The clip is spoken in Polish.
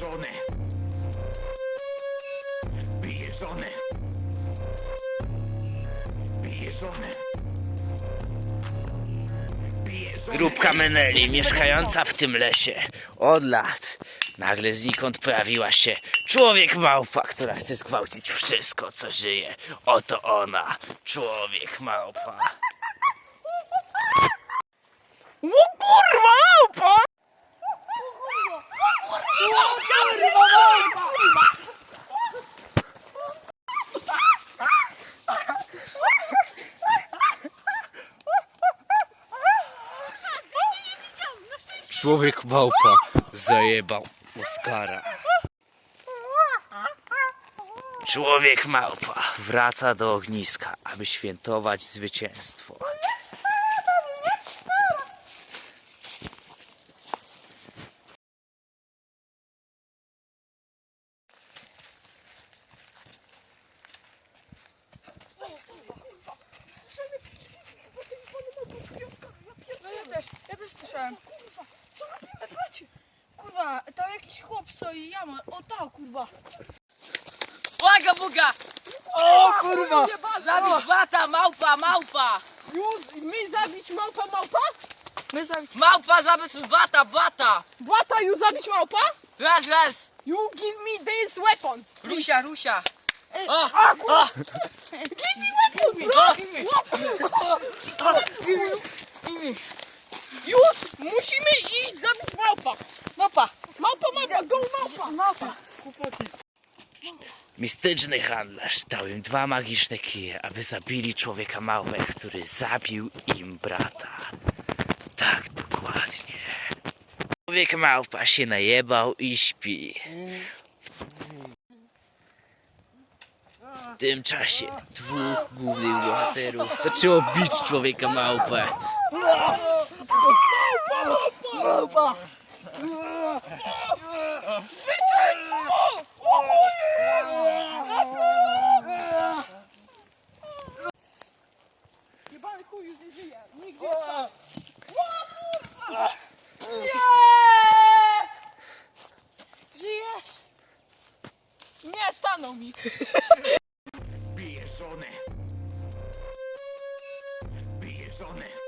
żonę. Bije żonę. Bije żonę. Grupka Meneli mieszkająca w tym lesie od lat. Nagle znikąd pojawiła się człowiek małpa, która chce zgwałcić wszystko, co żyje. Oto ona, człowiek małpa. O kurwa małpa! Człowiek małpa zajebał Oskara. Człowiek małpa wraca do ogniska, aby świętować zwycięstwo. Chłop stoi, jama. O ta kurwa. Uwaga, buga! O kurwa! Zabić bata, małpa, małpa! Już, my zabić małpa, małpa? My zabić... Małpa, zabić bata, bata! Błata, you zabić małpa? Raz, raz! You give me this weapon. Rusia, Rusia! O! A kurwa! Give me weapon! Już! Musimy iść zabić małpa! Małpa! Małpa, małpa, go małpa! Małpa! Mistyczny handlarz dał im dwa magiczne kije, aby zabili człowieka małpę, który zabił im brata. Tak dokładnie. Człowiek małpa się najebał i śpi. W tym czasie dwóch głównych bohaterów zaczęło bić człowieka małpę. Jebany Nie, stanął mi. Bije żonę. Bije żonę.